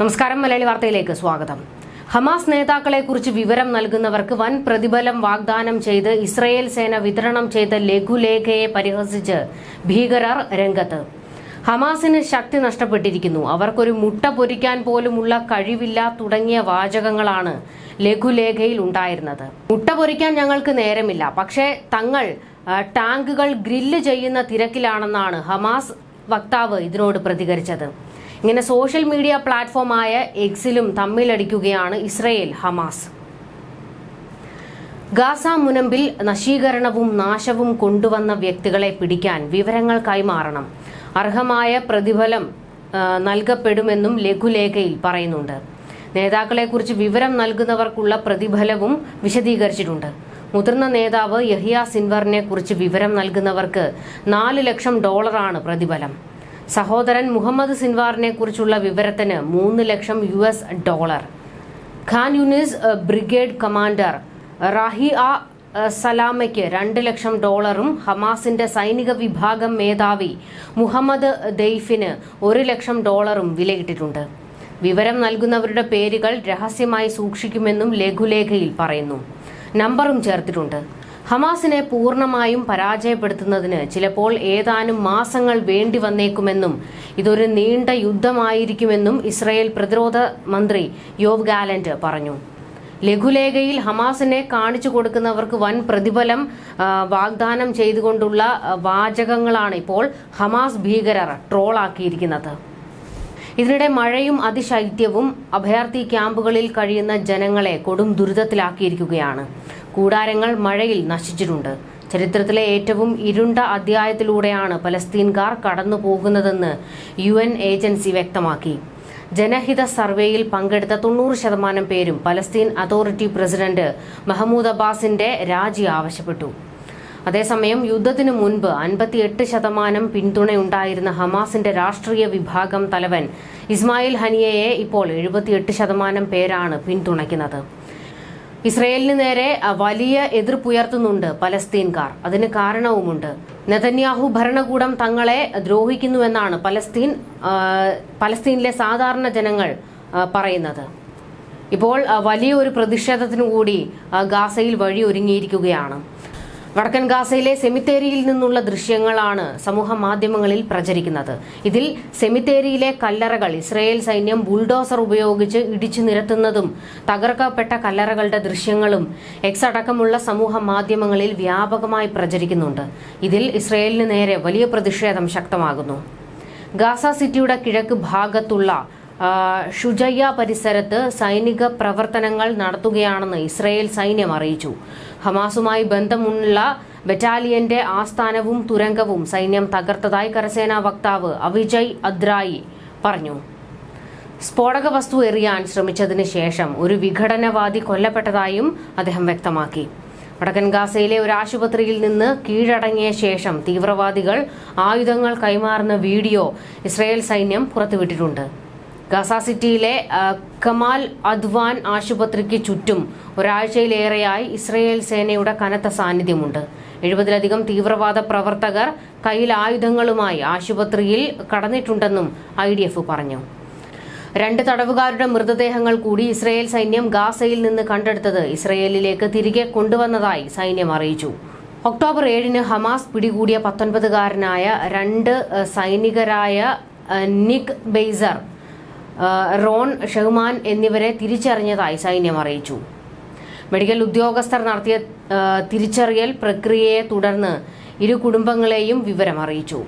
നമസ്കാരം മലയാളി വാർത്തയിലേക്ക് സ്വാഗതം. ഹമാസ് നേതാക്കളെ കുറിച്ച് വിവരം നൽകുന്നവർക്ക് വൻ പ്രതിഫലം വാഗ്ദാനം ചെയ്ത് ഇസ്രയേൽ സേന വിതരണം ചെയ്ത ലഘുലേഖയെ പരിഹസിച്ച് ഭീകരർ രംഗത്ത്. ഹമാസിന് ശക്തി നഷ്ടപ്പെട്ടിരിക്കുന്നു. അവർക്കൊരു മുട്ട പൊരിക്കാൻ പോലുമുള്ള കഴിവില്ല തുടങ്ങിയ വാചകങ്ങളാണ് ലഘുലേഖയിൽ ഉണ്ടായിരുന്നത്. മുട്ട പൊരിക്കാൻ ഞങ്ങൾക്ക് നേരമില്ല. പക്ഷേ തങ്ങൾ ടാങ്കുകൾ ഗ്രില്ല് ചെയ്യുന്ന തിരക്കിലാണെന്നാണ് ഹമാസ് വക്താവ് ഇതിനോട് പ്രതികരിച്ചത്. ഇങ്ങനെ സോഷ്യൽ മീഡിയ പ്ലാറ്റ്ഫോമായ എക്സിലും തമ്മിലടിക്കുകയാണ് ഇസ്രയേൽ ഹമാസ്. ഗാസ മുനമ്പിൽ നശീകരണവും നാശവും കൊണ്ടുവന്ന വ്യക്തികളെ പിടിക്കാൻ വിവരങ്ങൾ കൈമാറണം. അർഹമായ പ്രതിഫലം നൽകപ്പെടുമെന്നും ലഘുലേഖയിൽ പറയുന്നുണ്ട്. നേതാക്കളെക്കുറിച്ച് വിവരം നൽകുന്നവർക്കുള്ള പ്രതിഫലവും വിശദീകരിച്ചിട്ടുണ്ട്. മുതിർന്ന നേതാവ് യഹിയ സിൻവറിനെ കുറിച്ച് വിവരം നൽകുന്നവർക്ക് നാല് ലക്ഷം ഡോളറാണ് പ്രതിഫലം. സഹോദരൻ മുഹമ്മദ് സിൻവാറിനെ കുറിച്ചുള്ള വിവരത്തിന് മൂന്ന് ലക്ഷം U S dollar. Khan Younis brigade commander Rahi ആ സലാമയ്ക്ക് രണ്ട് ലക്ഷം ഡോളറും ഹമാസിന്റെ സൈനിക വിഭാഗം മേധാവി മുഹമ്മദ് ദെയ്ഫിന് ഒരു ലക്ഷം ഡോളറും വിലയിട്ടിട്ടുണ്ട്. വിവരം നൽകുന്നവരുടെ പേരുകൾ രഹസ്യമായി സൂക്ഷിക്കുമെന്നും ലഘുലേഖയിൽ പറയുന്നു. നമ്പറും ചേർത്തിട്ടുണ്ട്. ഹമാസിനെ പൂർണമായും പരാജയപ്പെടുത്തുന്നതിന് ചിലപ്പോൾ ഏതാനും മാസങ്ങൾ വേണ്ടി വന്നേക്കുമെന്നും ഇതൊരു നീണ്ട യുദ്ധമായിരിക്കുമെന്നും ഇസ്രായേൽ പ്രതിരോധ മന്ത്രി യോവ് ഗാലന്റ് പറഞ്ഞു. ലഘുലേഖയിൽ ഹമാസിനെ കാണിച്ചു കൊടുക്കുന്നവർക്ക് വൻ പ്രതിഫലം വാഗ്ദാനം ചെയ്തുകൊണ്ടുള്ള വാചകങ്ങളാണ് ഇപ്പോൾ ഹമാസ് ഭീകരർ ട്രോളാക്കിയിരിക്കുന്നത്. ഇതിനിടെ മഴയും അതിശൈത്യവും അഭയാർത്ഥി ക്യാമ്പുകളിൽ കഴിയുന്ന ജനങ്ങളെ കൊടും ദുരിതത്തിലാക്കിയിരിക്കുകയാണ്. കൂടാരങ്ങൾ മഴയിൽ നശിച്ചിട്ടുണ്ട്. ചരിത്രത്തിലെ ഏറ്റവും ഇരുണ്ട അധ്യായത്തിലൂടെയാണ് പലസ്തീൻകാർ കടന്നു പോകുന്നതെന്ന് യു എൻ ഏജൻസി വ്യക്തമാക്കി. ജനഹിത സർവേയിൽ പങ്കെടുത്ത തൊണ്ണൂറ് ശതമാനം പേരും പലസ്തീൻ അതോറിറ്റി പ്രസിഡന്റ് മഹമ്മൂദ് അബ്ബാസിന്റെ രാജി ആവശ്യപ്പെട്ടു. അതേസമയം യുദ്ധത്തിനു മുൻപ് അൻപത്തിയെട്ട് ശതമാനം പിന്തുണയുണ്ടായിരുന്ന ഹമാസിന്റെ രാഷ്ട്രീയ വിഭാഗം തലവൻ ഇസ്മായിൽ ഹനിയയെ ഇപ്പോൾ എഴുപത്തിയെട്ട് ശതമാനം പേരാണ് പിന്തുണയ്ക്കുന്നത്. ഇസ്രയേലിന് നേരെ വലിയ എതിർപ്പുയർത്തുന്നുണ്ട് പലസ്തീൻകാർ. അതിന് കാരണവുമുണ്ട്. നെതന്യാഹു ഭരണകൂടം തങ്ങളെ ദ്രോഹിക്കുന്നുവെന്നാണ് പലസ്തീൻ പലസ്തീനിലെ സാധാരണ ജനങ്ങൾ പറയുന്നത്. ഇപ്പോൾ വലിയൊരു പ്രതിഷേധത്തിനു കൂടി ഗാസയിൽ വഴി ഒരുങ്ങിയിരിക്കുകയാണ് വടക്കൻ ഗാസയിലെ സെമിത്തേരിയിൽ നിന്നുള്ള ദൃശ്യങ്ങളാണ് സമൂഹ മാധ്യമങ്ങളിൽ പ്രചരിക്കുന്നത്. ഇതിൽ സെമിത്തേരിയിലെ കല്ലറകൾ ഇസ്രയേൽ സൈന്യം ബുൾഡോസർ ഉപയോഗിച്ച് ഇടിച്ചു നിരത്തുന്നതും തകർക്കപ്പെട്ട കല്ലറകളുടെ ദൃശ്യങ്ങളും എക്സ് അടക്കമുള്ള സമൂഹ മാധ്യമങ്ങളിൽ വ്യാപകമായി പ്രചരിക്കുന്നുണ്ട്. ഇതിൽ ഇസ്രയേലിന് നേരെ വലിയ പ്രതിഷേധം ശക്തമാകുന്നു. ഗാസ സിറ്റിയുടെ കിഴക്ക് ഭാഗത്തുള്ള ഷുജയ്യ പരിസരത്ത് സൈനിക പ്രവർത്തനങ്ങൾ നടത്തുകയാണെന്ന് ഇസ്രയേൽ സൈന്യം അറിയിച്ചു. ഹമാസുമായി ബന്ധമുള്ള ബറ്റാലിയന്റെ ആസ്ഥാനവും തുരങ്കവും സൈന്യം തകർത്തതായി കരസേനാ വക്താവ് അവിജയ് അദ്രായി പറഞ്ഞു. സ്ഫോടക വസ്തു എറിയാൻ ശ്രമിച്ചതിന് ശേഷം ഒരു വിഘടനവാദി കൊല്ലപ്പെട്ടതായും അദ്ദേഹം വ്യക്തമാക്കി. വടക്കൻ ഗാസയിലെ ഒരു ആശുപത്രിയിൽ നിന്ന് കീഴടങ്ങിയ ശേഷം തീവ്രവാദികൾ ആയുധങ്ങൾ കൈമാറുന്ന വീഡിയോ ഇസ്രയേൽ സൈന്യം പുറത്തുവിട്ടിട്ടുണ്ട്. ഗാസ സിറ്റിയിലെ കമാൽ അദ്വാൻ ആശുപത്രിക്ക് ചുറ്റും ഒരാഴ്ചയിലേറെയായി ഇസ്രയേൽ സേനയുടെ കനത്ത സാന്നിധ്യമുണ്ട്. എഴുപതിലധികം തീവ്രവാദ പ്രവർത്തകർ കയ്യിൽ ആയുധങ്ങളുമായി ആശുപത്രിയിൽ കടന്നിട്ടുണ്ടെന്നും ഐ പറഞ്ഞു. രണ്ട് തടവുകാരുടെ മൃതദേഹങ്ങൾ കൂടി ഇസ്രയേൽ സൈന്യം ഗാസയിൽ നിന്ന് കണ്ടെടുത്തത് ഇസ്രയേലിലേക്ക് തിരികെ കൊണ്ടുവന്നതായി സൈന്യം അറിയിച്ചു. ഒക്ടോബർ ഏഴിന് ഹമാസ് പിടികൂടിയ പത്തൊൻപതുകാരനായ രണ്ട് സൈനികരായ നിക് ബെയ്സർ റോൺ ഷഹ്മാൻ എന്നിവരെ തിരിച്ചറിഞ്ഞതായി സൈന്യം അറിയിച്ചു. മെഡിക്കൽ ഉദ്യോഗസ്ഥർ നടത്തിയ തിരിച്ചറിയൽ പ്രക്രിയയെ തുടർന്ന് ഇരു കുടുംബങ്ങളെയും വിവരം അറിയിച്ചു